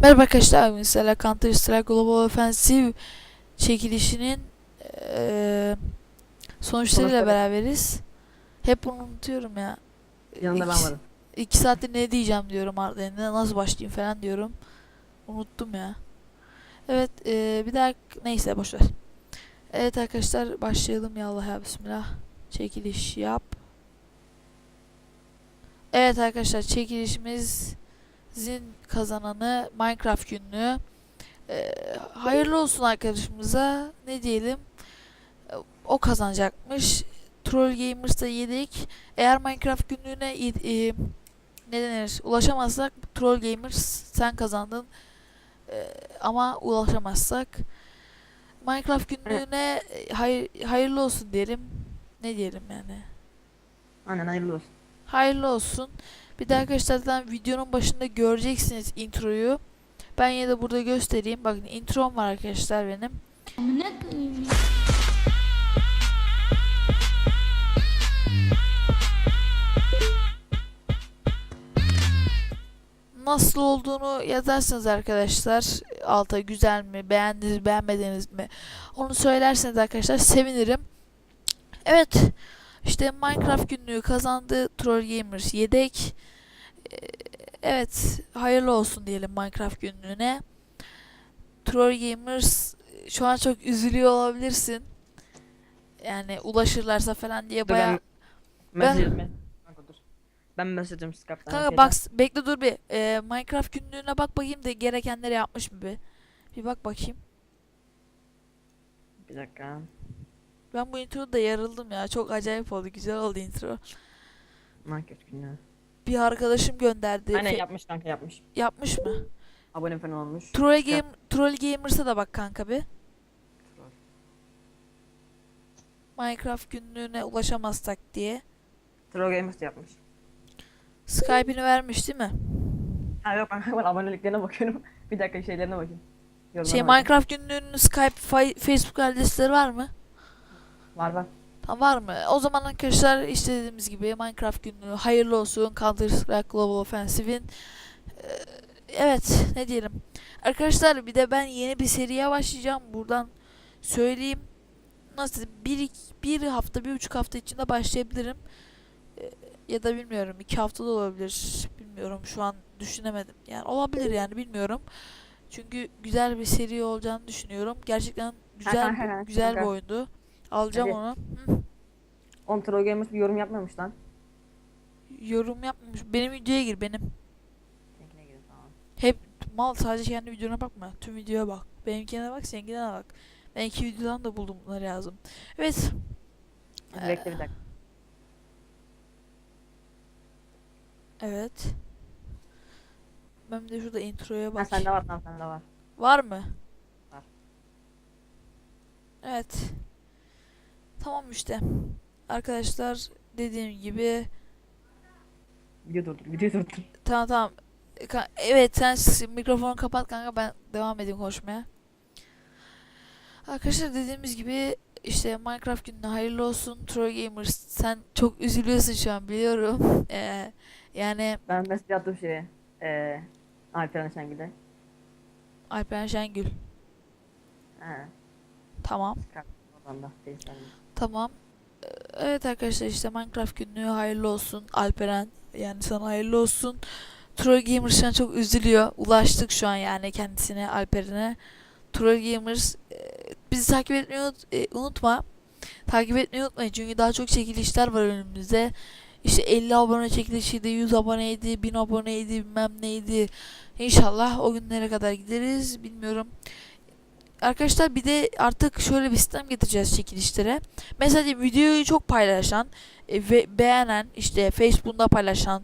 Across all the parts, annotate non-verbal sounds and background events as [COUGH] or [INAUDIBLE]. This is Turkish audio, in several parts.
Merhaba arkadaşlar, mesela Counter Strike Global Offensive çekilişinin eee sonuçlarıyla Sonuçları. beraberiz. Hep bunu unutuyorum ya. Yanında ben İki- varım. İki saattir ne diyeceğim diyorum ardından nasıl başlayayım falan diyorum. Unuttum ya. Evet eee, bir daha neyse boşver. Evet arkadaşlar başlayalım ya Allah ya Bismillah. Çekiliş yap. Evet arkadaşlar çekilişimizin kazananı Minecraft günlüğü. Eee, hayırlı olsun arkadaşımıza. Ne diyelim? E, O kazanacakmış. Troll Gamers'ta yedik. Eğer Minecraft günlüğüne e, ne denir? Ulaşamazsak Troll Gamers sen kazandın. Ee, ama ulaşamazsak Minecraft günlüğüne e, hayır, hayırlı olsun diyelim. Ne diyelim yani? Aynen hayırlı olsun. Hayırlı olsun. Bir de arkadaşlar zaten videonun başında göreceksiniz introyu. Ben yine de burada göstereyim. Bakın introm var arkadaşlar benim. Nasıl olduğunu yazarsınız arkadaşlar. Alta güzel mi, beğendiniz, beğenmediniz mi? Onu söylerseniz arkadaşlar sevinirim. Evet. İşte Minecraft günlüğü kazandı Troll Gamers yedek. Ee, Evet, hayırlı olsun diyelim Minecraft günlüğüne. Troll Gamers şu an çok üzülüyor olabilirsin. Yani ulaşırlarsa falan diye bayağı ben. Kanka dur. Ben mesajım Skype'dan. Kanka bak bekle dur bir. Ee, Minecraft günlüğüne bak bakayım da gerekenleri yapmış mı bir. Bir bak bakayım. Bir dakika. Ben bu introda yarıldım ya. Çok acayip oldu. Güzel oldu intro. Minecraft günü. Bir arkadaşım gönderdi. Aynen Fe- yapmış kanka yapmış. yapmış mı? Abone falan olmuş. Troll Yap. Game Troll Gamers'a da bak kanka bir. Minecraft günlüğüne ulaşamazsak diye. Troll Gamers de yapmış. Skype'ini vermiş değil mi? Ha yok kanka ben [LAUGHS] aboneliklerine bakıyorum. bir dakika şeylerine bakayım. Yorumlarına Şey bakayım. Minecraft günlüğünün Skype, fa- Facebook adresleri var mı? Var var. Ha, var mı? O zaman arkadaşlar işte dediğimiz gibi Minecraft günlüğü hayırlı olsun. Counter Strike Global Offensive'in Ee, evet ne diyelim. Arkadaşlar bir de ben yeni bir seriye başlayacağım. Buradan söyleyeyim. Nasıl bir, bir hafta bir buçuk hafta içinde başlayabilirim. Ee, ya da bilmiyorum iki hafta da olabilir. Bilmiyorum şu an düşünemedim. Yani olabilir yani bilmiyorum. Çünkü güzel bir seri olacağını düşünüyorum. Gerçekten güzel [LAUGHS] ha, güzel bir oyundu. Alacağım Hadi. onu. Hı. On Troll Gamers bir yorum yapmamış lan. Yorum yapmamış. Benim videoya gir benim. Seninkine girin tamam. Mal sadece kendi videona bakma. Tüm videoya bak. Benimkine bak, seninkine bak. Ben iki videodan da buldum bunları yazdım. Evet. Bekle bir dakika. Evet. Ben de şurada introya Ha bak. sende var tamam sende var. Var mı? Var. Evet. Tamam işte. Arkadaşlar dediğim gibi Video durdur video durdur. tamam tamam. Ka- Evet sen s- mikrofonu kapat kanka ben devam edeyim konuşmaya. Arkadaşlar dediğimiz gibi işte Minecraft gününe hayırlı olsun. Troy Gamers sen çok üzülüyorsun şu an biliyorum. [LAUGHS] Ee, yani Ben mesaj attım şeye. Eee Alperen Şengül'e. Alperen Şengül. Ha. Tamam. Oradan da. Tamam. Ee, Evet arkadaşlar işte Minecraft günlüğü hayırlı olsun. Alperen yani sana hayırlı olsun. Troll Gamers çok üzülüyor. Ulaştık şu an yani kendisine Alperen'e. Troll Gamers e, bizi takip etmeyi e, unutma. Takip etmeyi unutmayın çünkü daha çok çekilişler var önümüzde. İşte 50 abone çekilişiydi, 100 aboneydi, 1000 aboneydi, bilmem neydi. İnşallah o günlere kadar gideriz. Bilmiyorum. Arkadaşlar bir de artık şöyle bir sistem getireceğiz çekilişlere. Mesela videoyu çok paylaşan e, ve beğenen işte Facebook'ta paylaşan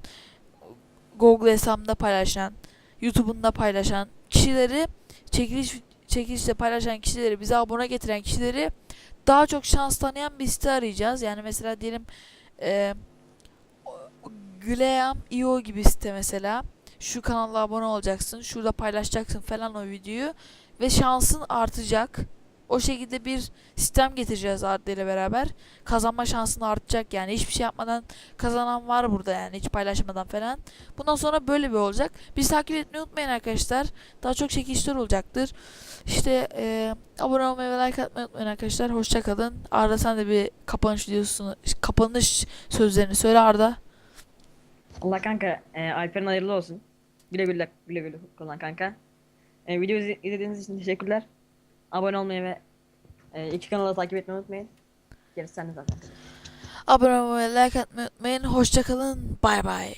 Google hesabında paylaşan YouTube'unda paylaşan kişileri çekiliş çekilişte paylaşan kişileri bize abone getiren kişileri daha çok şans tanıyan bir site arayacağız. Yani mesela diyelim e, Gleam.io gibi site mesela. Şu kanala abone olacaksın, şurada paylaşacaksın falan o videoyu ve şansın artacak. o şekilde bir sistem getireceğiz Arda ile beraber. Kazanma şansın artacak yani. Hiçbir şey yapmadan kazanan var burada yani. Hiç paylaşmadan falan. Bundan sonra böyle bir olacak. Bizi takip etmeyi unutmayın arkadaşlar. Daha çok çekişler olacaktır. İşte e, abone olmayı ve like atmayı unutmayın arkadaşlar. Hoşça kalın. Arda sen de bir kapanış videosunu, kapanış sözlerini söyle Arda. Allah kanka e, Alper'in hayırlı olsun. Güle güle güle güle kullan kanka. E, izle- izlediğiniz için teşekkürler. Abone olmayı ve e, iki kanalı takip etmeyi unutmayın. Gerisi sende zaten. Abone olmayı like atmayı unutmayın. Hoşça kalın. Bay bay.